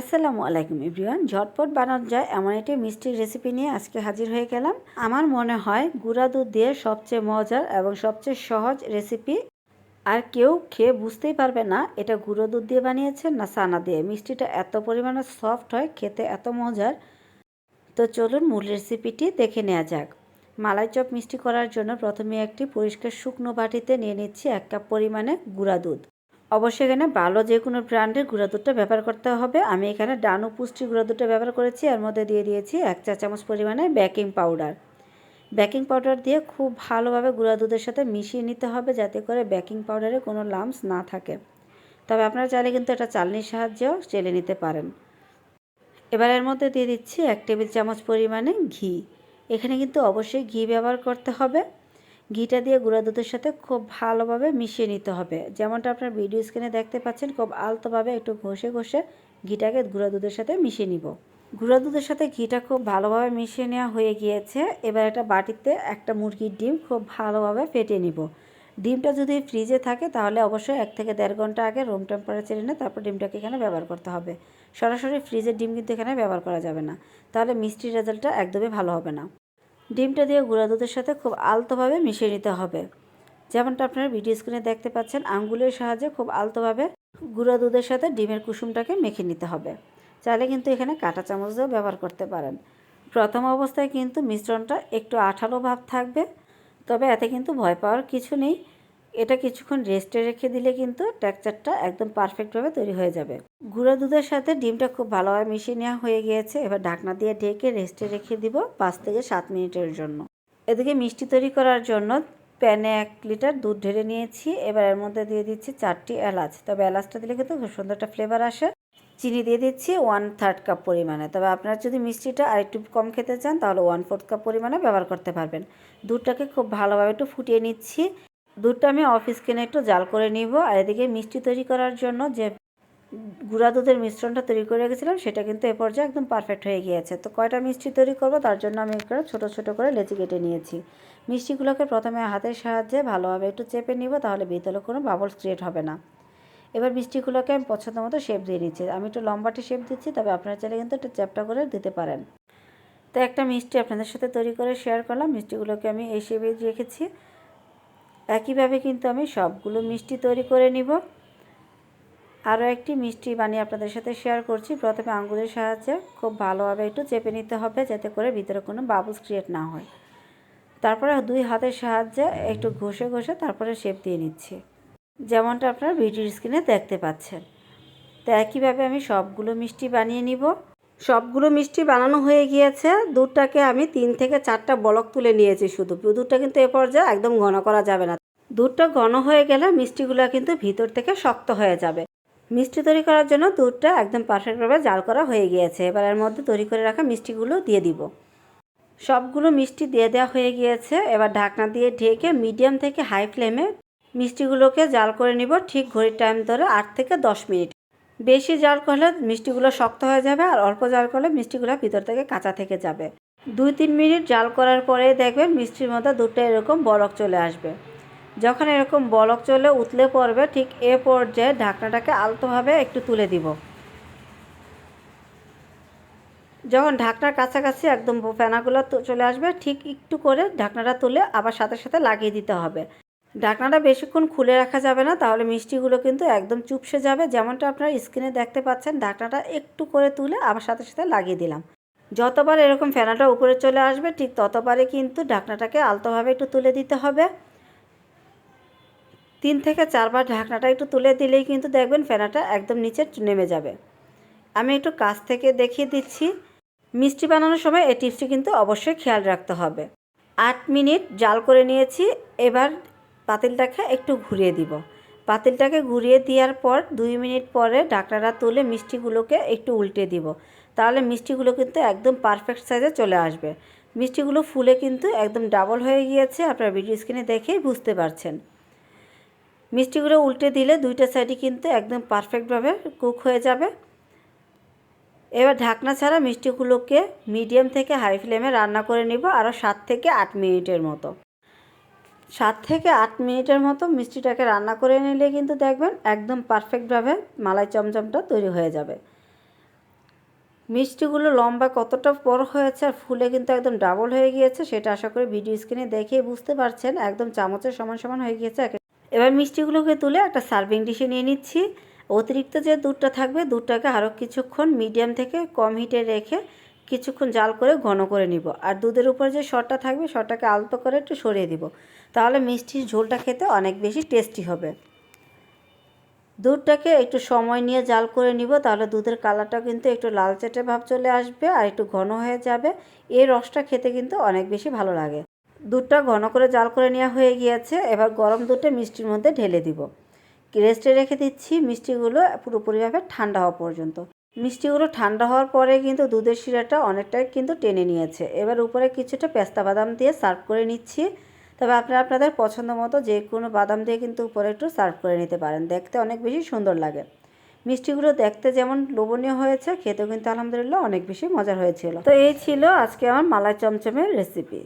আসসালামু আলাইকুম এভরিওয়ান। ঝটপট বানানো যায় এমন একটি মিষ্টির রেসিপি নিয়ে আজকে হাজির হয়ে গেলাম। আমার মনে হয় গুঁড়া দুধ দিয়ে সবচেয়ে মজার এবং সবচেয়ে সহজ রেসিপি আর কেউ খেয়ে বুঝতেই পারবে না, এটা গুঁড়ো দুধ দিয়ে বানিয়েছেন না সানা দিয়ে। মিষ্টিটা এত পরিমাণে সফট হয়, খেতে এত মজার। তো চলুন মূল রেসিপিটি দেখে নেওয়া যাক। মালাই চপ মিষ্টি করার জন্য প্রথমে একটি পরিষ্কার শুকনো বাটিতে নিয়ে নিচ্ছি এক কাপ পরিমাণে গুঁড়া দুধ। অবশ্যই এখানে ভালো যে কোনো ব্র্যান্ডের গুঁড়া দুধটা ব্যবহার করতে হবে। আমি এখানে ডানু পুষ্টি গুঁড়া দুধটা ব্যবহার করেছি। এর মধ্যে দিয়ে দিয়েছি এক চা চামচ পরিমাণে বেকিং পাউডার। বেকিং পাউডার দিয়ে খুব ভালোভাবে গুঁড়া দুধের সাথে মিশিয়ে নিতে হবে যাতে করে বেকিং পাউডারে কোনো লামস না থাকে। তবে আপনারা চাইলে কিন্তু এটা চালনির সাহায্যেও চেলে নিতে পারেন। এবার এর মধ্যে দিয়ে দিচ্ছি এক টেবিল চামচ পরিমাণে ঘি। এখানে কিন্তু অবশ্যই ঘি ব্যবহার করতে হবে। ঘিটা দিয়ে গুঁড়া দুধের সাথে খুব ভালোভাবে মিশিয়ে নিতে হবে। যেমনটা আপনার ভিডিও স্ক্রিনে দেখতে পাচ্ছেন, খুব আলতোভাবে একটু ঘষে ঘষে ঘিটাকে গুঁড়া দুধের সাথে মিশিয়ে নিব। গুঁড়া দুধের সাথে ঘিটা খুব ভালোভাবে মিশিয়ে নেওয়া হয়ে গিয়েছে। এবার একটা বাটিতে একটা মুরগির ডিম খুব ভালোভাবে ফেটে নিব। ডিমটা যদি ফ্রিজে থাকে, তাহলে অবশ্যই এক থেকে দেড় ঘণ্টা আগে রুম টেম্পারেচার এনে তারপর ডিমটাকে এখানে ব্যবহার করতে হবে। সরাসরি ফ্রিজের ডিম কিন্তু এখানে ব্যবহার করা যাবে না। তাহলে মিষ্টির রেজাল্টটা একদমই ভালো হবে না। ডিমটা দিয়ে গুঁড়া দুধের সাথে খুব আলতোভাবে মিশিয়ে নিতে হবে। যেমনটা আপনারা ভিডিও স্ক্রিনে দেখতে পাচ্ছেন, আঙ্গুলের সাহায্যে খুব আলতোভাবে গুঁড়া দুধের সাথে ডিমের কুসুমটাকে মেখে নিতে হবে। চাইলে কিন্তু এখানে কাঁটা চামচ দিয়েও ব্যবহার করতে পারেন। প্রথম অবস্থায় কিন্তু মিশ্রণটা একটু আঠালো ভাব থাকবে, তবে এতে কিন্তু ভয় পাওয়ার কিছু নেই। এটা কিছুক্ষণ রেস্টে রেখে দিলে কিন্তু টেক্সচারটা একদম পারফেক্টভাবে তৈরি হয়ে যাবে। গুঁড়ো দুধের সাথে ডিমটা খুব ভালোভাবে মিশিয়ে নেওয়া হয়ে গিয়েছে। এবার ঢাকনা দিয়ে ঢেকে রেস্টে রেখে দিব পাঁচ থেকে সাত মিনিটের জন্য। এদিকে মিষ্টি তৈরি করার জন্য প্যানে এক লিটার দুধ ঢেলে নিয়েছি। এবার এর মধ্যে দিয়ে দিচ্ছি চারটি এলাচ। তবে এলাচটা দিলে কিন্তু খুব সুন্দর একটা ফ্লেভার আসে। চিনি দিয়ে দিচ্ছি ওয়ান থার্ড কাপ পরিমাণে। তবে আপনারা যদি মিষ্টিটা আর একটু কম খেতে চান, তাহলে ওয়ান ফোর্থ কাপ পরিমাণে ব্যবহার করতে পারবেন। দুধটাকে খুব ভালোভাবে একটু ফুটিয়ে নিচ্ছি। দুধটা আমি অফিস কিনে একটু জাল করে নিব। আর এদিকে মিষ্টি তৈরি করার জন্য যে গুঁড়া দুধের মিশ্রণটা তৈরি করে রেখেছিলাম, সেটা কিন্তু এ পর্যায়ে একদম পারফেক্ট হয়ে গিয়েছে। তো কয়টা মিষ্টি তৈরি করব, তার জন্য আমি একটা ছোটো ছোটো করে লেচি কেটে নিয়েছি। মিষ্টিগুলোকে প্রথমে হাতের সাহায্যে ভালোভাবে একটু চেপে নিব, তাহলে ভিতরে কোনো বাবলস ক্রিয়েট হবে না। এবার মিষ্টিগুলোকে আমি পছন্দ মতো শেপ দিয়ে নিচ্ছি। আমি একটু লম্বাটি শেপ দিচ্ছি, তবে আপনারা চাইলে কিন্তু একটু চ্যাপটা করে দিতে পারেন। তো একটা মিষ্টি আপনাদের সাথে তৈরি করে শেয়ার করলাম। মিষ্টিগুলোকে আমি এই শেপে রেখেছি। একইভাবে কিন্তু আমি সবগুলো মিষ্টি তৈরি করে নিব। আরও একটি মিষ্টি বানিয়ে আপনাদের সাথে শেয়ার করছি। প্রথমে আঙ্গুলের সাহায্যে খুব ভালোভাবে একটু চেপে নিতে হবে যাতে করে ভিতরে কোনো বাবুস ক্রিয়েট না হয়। তারপরে দুই হাতের সাহায্যে একটু ঘষে ঘষে তারপরে শেপ দিয়ে নিচ্ছি। যেমনটা আপনারা ভিডিও স্ক্রিনে দেখতে পাচ্ছেন। তো একইভাবে আমি সবগুলো মিষ্টি বানিয়ে নিব। সবগুলো মিষ্টি বানানো হয়ে গিয়েছে। দুধটাকে আমি তিন থেকে চারটা বলক তুলে নিয়েছি শুধু। দুধটা কিন্তু এ পর্যায়ে একদম ঘন করা যাবে না। দুধটা ঘন হয়ে গেলে মিষ্টিগুলো কিন্তু ভিতর থেকে শক্ত হয়ে যাবে। মিষ্টি তৈরি করার জন্য দুধটা একদম পারফেক্টভাবে জাল করা হয়ে গিয়েছে। এবার এর মধ্যে তৈরি করে রাখা মিষ্টিগুলো দিয়ে দিব। সবগুলো মিষ্টি দিয়ে দেওয়া হয়ে গিয়েছে। এবার ঢাকনা দিয়ে ঢেকে মিডিয়াম থেকে হাই ফ্লেমে মিষ্টিগুলোকে জাল করে নিব ঠিক ঘড়ির টাইম ধরে আট থেকে দশ মিনিট। বেশি জাল করলে মিষ্টিগুলো শক্ত হয়ে যাবে আর অল্প জাল করলে মিষ্টিগুলো ভিতর থেকে কাঁচা থেকে যাবে। দুই তিন মিনিট জাল করার পরে দেখবেন মিষ্টির মধ্যে দুটো এরকম বলক চলে আসবে। যখন এরকম বলক চলে উতলে পড়বে, ঠিক এ পর্যায়ে ঢাকনাটাকে আলতোভাবে একটু তুলে দিব। যখন ঢাকনার কাছাকাছি একদম ফেনাগুলো চলে আসবে, ঠিক একটু করে ঢাকনাটা তুলে আবার সাথে সাথে লাগিয়ে দিতে হবে। ঢাকনাটা বেশিক্ষণ খুলে রাখা যাবে না, তাহলে মিষ্টিগুলো কিন্তু একদম চুপসে যাবে। যেমনটা আপনারা স্ক্রিনে দেখতে পাচ্ছেন, ঢাকনাটা একটু করে তুলে আবার সাথে সাথে লাগিয়ে দিলাম। যতবার এরকম ফেনাটা উপরে চলে আসবে, ঠিক ততবারে কিন্তু ঢাকনাটাকে আলতোভাবে একটু তুলে দিতে হবে। তিন থেকে চারবার ঢাকনাটা একটু তুলে দিলেই কিন্তু দেখবেন ফেনাটা একদম নিচে নেমে যাবে। আমি একটু কাছ থেকে দেখিয়ে দিচ্ছি। মিষ্টি বানানোর সময় এই টিপসটি কিন্তু অবশ্যই খেয়াল রাখতে হবে। আট মিনিট জাল করে নিয়েছি, এবার পাতিলটাকে একটু ঘুরিয়ে দিব। পাতিলটাকে ঘুরিয়ে দেওয়ার পর দুই মিনিট পরে ঢাকনাটা তুলে মিষ্টিগুলোকে একটু উল্টে দিব। তাহলে মিষ্টিগুলো কিন্তু একদম পারফেক্ট সাইজে চলে আসবে। মিষ্টিগুলো ফুলে কিন্তু একদম ডাবল হয়ে গিয়েছে, আপনার ভিডিও স্ক্রিনে দেখেই বুঝতে পারছেন। মিষ্টিগুলো উল্টে দিলে দুইটা সাইডই কিন্তু একদম পারফেক্টভাবে কুক হয়ে যাবে। এবার ঢাকনা ছাড়া মিষ্টিগুলোকে মিডিয়াম থেকে হাই ফ্লেমে রান্না করে নিব আরও সাত থেকে আট মিনিটের মতো। সাত থেকে আট মিনিটের মতো মিষ্টিটাকে রান্না করে নিলে কিন্তু দেখবেন একদম পারফেক্টভাবে মালাই চমচমটা তৈরি হয়ে যাবে। মিষ্টিগুলো লম্বা কতটা বড় হয়েছে আর ফুলে কিন্তু একদম ডাবল হয়ে গিয়েছে, সেটা আশা করি ভিডিও স্ক্রিনে দেখেই বুঝতে পারছেন। একদম চামচের সমান সমান হয়ে গিয়েছে এবার মিষ্টিগুলোকে তুলে একটা সার্ভিং ডিশে নিয়ে নিচ্ছি। অতিরিক্ত যে দুধটা থাকবে, দুধটাকে আরও কিছুক্ষণ মিডিয়াম থেকে কম হিটে রেখে কিছুক্ষণ জাল করে ঘন করে নিব। আর দুধের উপর যে শরটা থাকবে শরটাকে আলতো করে একটু সরিয়ে দিব। তাহলে মিষ্টির ঝোলটা খেতে অনেক বেশি টেস্টি হবে। দুধটাকে একটু সময় নিয়ে জাল করে নিব, তাহলে দুধের কালারটা কিন্তু একটু লালচেটে ভাব চলে আসবে আর একটু ঘন হয়ে যাবে। এই রসটা খেতে কিন্তু অনেক বেশি ভালো লাগে। দুধটা ঘন করে জাল করে নেওয়া হয়ে গিয়েছে। এবার গরম দুধটা মিষ্টির মধ্যে ঢেলে দিব। রেস্টে রেখে দিচ্ছি। মিষ্টিগুলো পুরোপুরিভাবে ঠান্ডা হওয়া পর্যন্ত। মিষ্টিগুলো ঠান্ডা হওয়ার পরে কিন্তু দুধের শিরাটা অনেকটাই কিন্তু টেনে নিয়েছে। এবার উপরে কিছুটা পেস্তা বাদাম দিয়ে সার্ভ করে নিচ্ছি। তবে আপনারা আপনাদের পছন্দ মতো যে কোনো বাদাম দিয়ে কিন্তু উপরে একটু সার্ভ করে নিতে পারেন। দেখতে অনেক বেশি সুন্দর লাগে। মিষ্টিগুলো দেখতে যেমন লোভনীয় হয়েছে, খেতেও কিন্তু আলহামদুলিল্লাহ অনেক বেশি মজার হয়েছিল। তো এই ছিল আজকে আমার মালাই চমচমের রেসিপি